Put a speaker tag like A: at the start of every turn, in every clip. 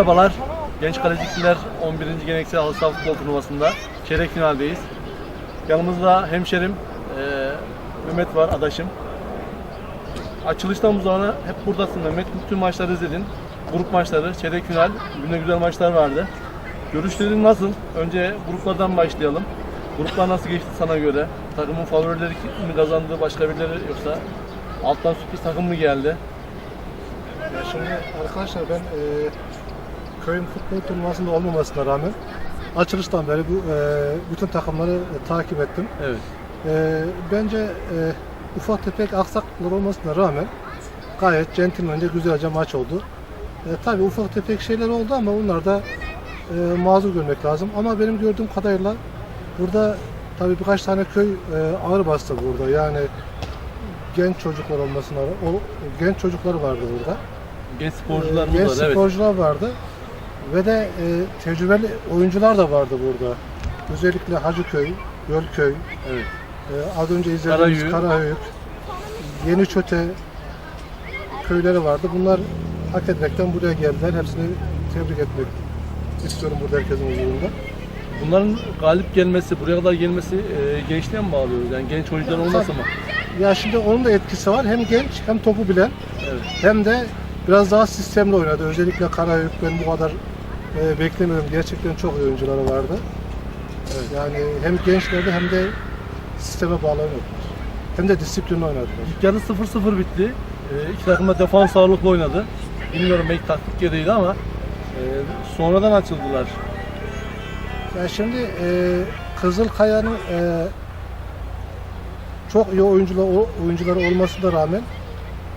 A: Merhabalar. Genç Kalecikliler 11. Geleneksel Halı Saha Futbol Turnuvası'nda çeyrek finaldeyiz. Yanımızda hemşerim eee, Mehmet var, adaşım. Açılıştan bu zamana hep buradasın Mehmet. Bütün maçları izledin. Grup maçları, çeyrek final, bugün de güzel maçlar vardı. Görüşlerin nasıl? Önce gruplardan başlayalım. Gruplar nasıl geçti sana göre? Takımın favorileri mi kazandı, başka birileri yoksa alttan sürpriz takım mı geldi?
B: Ya şimdi arkadaşlar ben e, köyün futbol turnuvasında olmamasına rağmen açılıştan beri bu e, bütün takımları e, takip ettim.
A: Evet.
B: E, bence e, ufak tefek aksaklıklar olmasına rağmen gayet centilmence güzelce maç oldu. E, tabii ufak tefek şeyler oldu ama onlar da e, mazur görmek lazım. Ama benim gördüğüm kadarıyla burada tabii birkaç tane köy e, ağır bastı burada. Yani genç çocuklar olmasına o, genç çocukları vardı burada.
A: Genç sporcularımız
B: Genç
A: var. Evet.
B: sporcular vardı. Ve de e, tecrübeli oyuncular da vardı burada. Özellikle Hacıköy, Gölköy,
A: Evet.
B: e, az önce izlediğimiz
A: Karahöyük.
B: Karahöyük, Yeniçöte köyleri vardı. Bunlar hak etmekten buraya geldiler. Hepsini tebrik etmek istiyorum burada herkesin huzurunda.
A: Bunların galip gelmesi, buraya kadar gelmesi e, gençliğe mi bağlıyoruz? Yani genç oyuncular olmasa mı?
B: Ya şimdi onun da etkisi var. Hem genç hem topu bilen
A: Evet.
B: hem de biraz daha sistemli oynadı. Özellikle Karahöyük ben bu kadar e, beklemiyorum. Gerçekten çok iyi oyuncuları vardı.
A: Evet.
B: Yani hem gençlerdi hem de sisteme bağlanıyorlar. Hem de disiplinli oynadılar.
A: İlk yarı 0-0 bitti. E, iki takım da defans ağırlıklı oynadı. Bilmiyorum belki taktik gereğiydi ama e, sonradan açıldılar.
B: Ya şimdi e, Kızılkaya'nın e, çok iyi oyuncular oyuncuları olmasına rağmen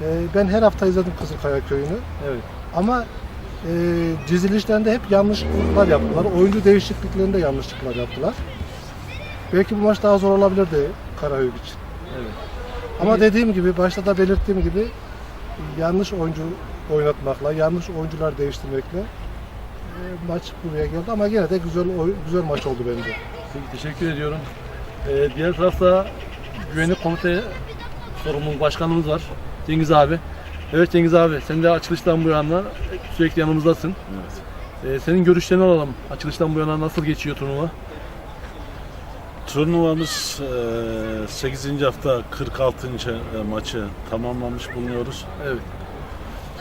B: e, ben her hafta izledim Kızılkaya köyünü.
A: Evet.
B: Ama e, dizilişlerinde hep yanlışlıklar yaptılar. Oyuncu değişikliklerinde yanlışlıklar yaptılar. Belki bu maç daha zor olabilirdi Karahöyük için.
A: Evet.
B: Ama dediğim gibi, başta da belirttiğim gibi yanlış oyuncu oynatmakla, yanlış oyuncular değiştirmekle e, maç buraya geldi. Ama yine de güzel güzel maç oldu bence.
A: Peki, teşekkür ediyorum. E, diğer tarafta güvenlik komite sorumlu başkanımız var. Cengiz abi. Evet Cengiz abi sen de açılıştan bu yana sürekli yanımızdasın.
C: Evet.
A: E, senin görüşlerini alalım. Açılıştan bu yana nasıl geçiyor turnuva?
C: Turnuvamız eee, 8. hafta 46. maçı tamamlamış bulunuyoruz.
A: Evet.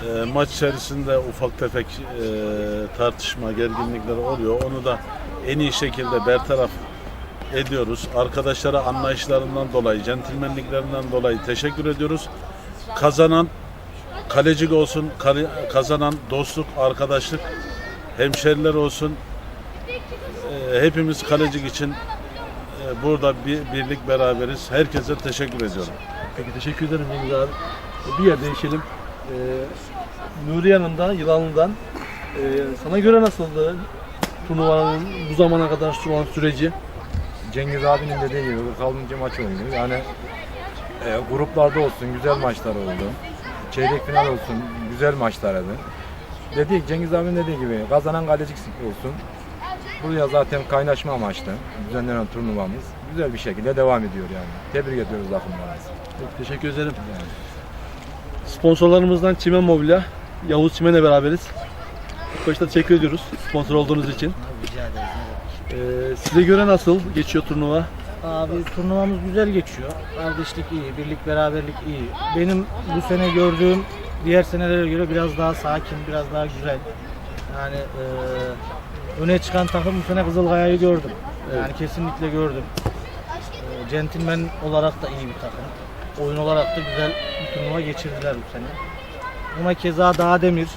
C: Eee, Maç içerisinde ufak tefek tartışma, gerginlikler oluyor. Onu da en iyi şekilde bertaraf ediyoruz. Arkadaşlara anlayışlarından dolayı, centilmenliklerinden dolayı teşekkür ediyoruz. Kazanan kalecik olsun, kazanan dostluk, arkadaşlık, hemşeriler olsun. Eee, Hepimiz kalecik için eee, burada bir birlik beraberiz. Herkese teşekkür ediyorum.
A: Peki teşekkür ederim Cengiz abi. Bir yer değişelim. Ee, Nuri yanında, Yılanlı'dan. Ee, sana göre nasıldı turnuvanın bu zamana kadar süren süreci?
D: Cengiz abinin dediği gibi 46. maç oynuyor. Yani e, gruplarda olsun güzel maçlar oldu. Çeyrek final olsun güzel maçlar oldu. Dedi Cengiz abinin dediği gibi kazanan kaleci olsun. Buraya zaten kaynaşma amaçlı düzenlenen turnuvamız güzel bir şekilde devam ediyor yani. Tebrik ediyoruz takımlarımızı.
A: Peki, teşekkür ederim. Sponsorlarımızdan Çimen Mobilya, Yavuz Çimen'le beraberiz. İlk başta teşekkür ediyoruz sponsor olduğunuz için.
E: Rica ederiz.
A: Ee, size göre nasıl geçiyor turnuva?
E: Abi turnuvamız güzel geçiyor. Kardeşlik iyi, birlik beraberlik iyi. Benim bu sene gördüğüm diğer senelere göre biraz daha sakin, biraz daha güzel. Yani eee, öne çıkan takım bu sene Kızılkaya'yı gördüm. Yani kesinlikle gördüm. Eee centilmen olarak da iyi bir takım. Oyun olarak da güzel bir turnuva geçirdiler bu sene. Buna keza Dağ Demir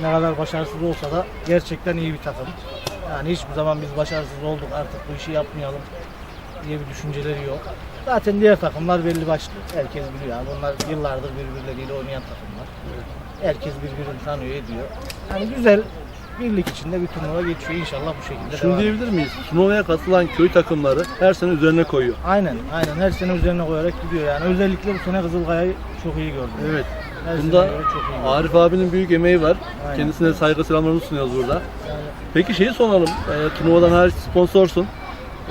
E: ne kadar başarısız olsa da gerçekten iyi bir takım. Yani hiçbir zaman biz başarısız olduk artık bu işi yapmayalım diye bir düşünceleri yok. Zaten diğer takımlar belli başlı. Herkes biliyor abi. Onlar yıllardır birbirleriyle oynayan takımlar. Herkes birbirini tanıyor, ediyor. Yani güzel birlik içinde bir turnuva geçiyor. İnşallah bu şekilde
A: Şunu
E: devam
A: diyebilir miyiz? Turnuvaya katılan köy takımları her sene üzerine koyuyor.
E: Aynen, aynen. Her sene üzerine koyarak gidiyor yani. Özellikle bu sene Kızılkaya'yı çok iyi gördüm.
A: Evet.
E: Her
A: Bunda
E: seneye göre çok iyi gördüm.
A: Arif abinin büyük emeği var.
E: Aynen.
A: Kendisine saygı selamlarımızı sunuyoruz burada. Peki şeyi soralım. E, turnuvadan hariç sponsorsun.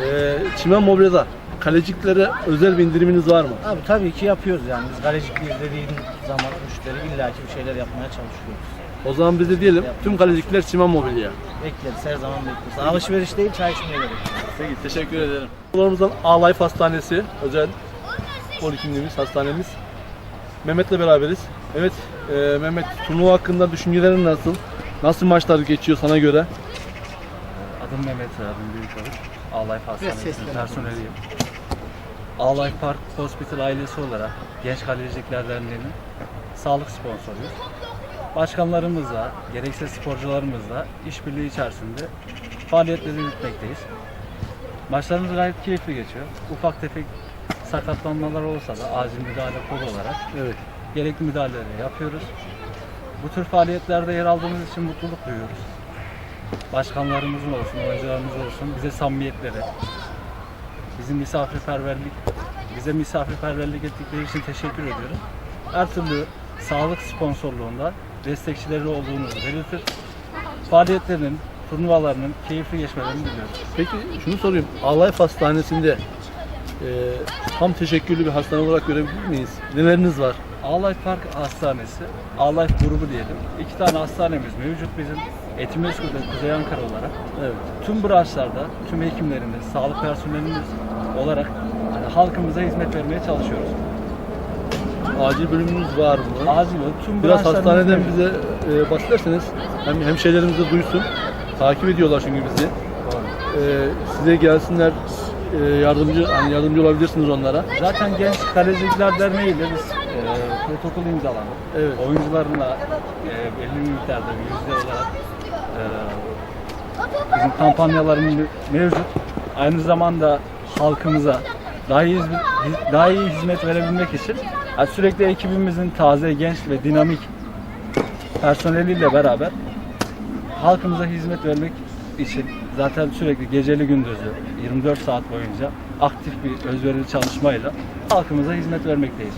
A: E, Çimen Mobilya'da kaleciklere özel bir indiriminiz var mı?
E: Abi tabii ki yapıyoruz yani. Biz galecikliyiz dediğin zaman müşteri illaki bir şeyler yapmaya çalışıyoruz.
A: O zaman biz de diyelim tüm kalecilikler Siman Mobilya.
E: Bekleriz her zaman bekleriz. Alışveriş değil çay içmeye gerek.
A: Peki teşekkür ederim. Okullarımızdan A-Life Hastanesi, özel polikliniğimiz, hastanemiz. Mehmet'le beraberiz. Evet, e, Mehmet turnuva hakkında düşüncelerin nasıl? Nasıl maçlar geçiyor sana göre?
F: Adım Mehmet, adım Büyükçavuk. Ağlife Hastanesi'nin personeliyim. Ağlife Park Hospital ailesi olarak Genç Kalecilikler Derneği'nin sağlık sponsoruyuz. Başkanlarımızla, gerekse sporcularımızla işbirliği içerisinde faaliyetleri yürütmekteyiz. Maçlarımız gayet keyifli geçiyor. Ufak tefek sakatlanmalar olsa da acil müdahale kolu olarak
A: Evet.
F: gerekli müdahaleleri yapıyoruz. Bu tür faaliyetlerde yer aldığımız için mutluluk duyuyoruz. Başkanlarımızın olsun, oyuncularımız olsun bize samimiyetleri, bizim misafirperverlik, bize misafirperverlik ettikleri için teşekkür ediyorum. Her türlü sağlık sponsorluğunda destekçileri olduğumuzu belirtir. Faaliyetlerinin, turnuvalarının keyifli geçmelerini diliyoruz.
A: Peki şunu sorayım. A-Life Hastanesi'nde e, tam teşekküllü bir hastane olarak görebilir miyiz? Neleriniz var?
F: Ağlife Park Hastanesi, Ağlife grubu diyelim. İki tane hastanemiz mevcut bizim. Etimesgut'ta Kuzey Ankara olarak.
A: Evet.
F: Tüm branşlarda, tüm hekimlerimiz, sağlık personelimiz olarak hani halkımıza hizmet vermeye çalışıyoruz.
A: Acil bölümümüz var mı?
F: Acil ol, tüm
A: Biraz
F: branşlarımız
A: hastaneden
F: mevcut.
A: bize e, bahsederseniz hem hemşehrilerimiz de duysun. Takip ediyorlar çünkü bizi. E, size gelsinler e, yardımcı hani yardımcı olabilirsiniz onlara.
F: Zaten Genç Kalecilikler Derneği ile biz e, protokol imzaladık.
A: Evet.
F: Oyuncularına e, belli miktarda bir yüzde olarak e, bizim kampanyalarımız mevcut. Aynı zamanda halkımıza daha iyi, daha iyi hizmet verebilmek için yani sürekli ekibimizin taze, genç ve dinamik personeliyle beraber halkımıza hizmet vermek için zaten sürekli geceli gündüzü 24 saat boyunca aktif bir özverili çalışmayla halkımıza hizmet vermekteyiz.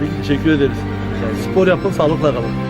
A: Peki, teşekkür ederiz. Spor yapın, sağlıkla kalın.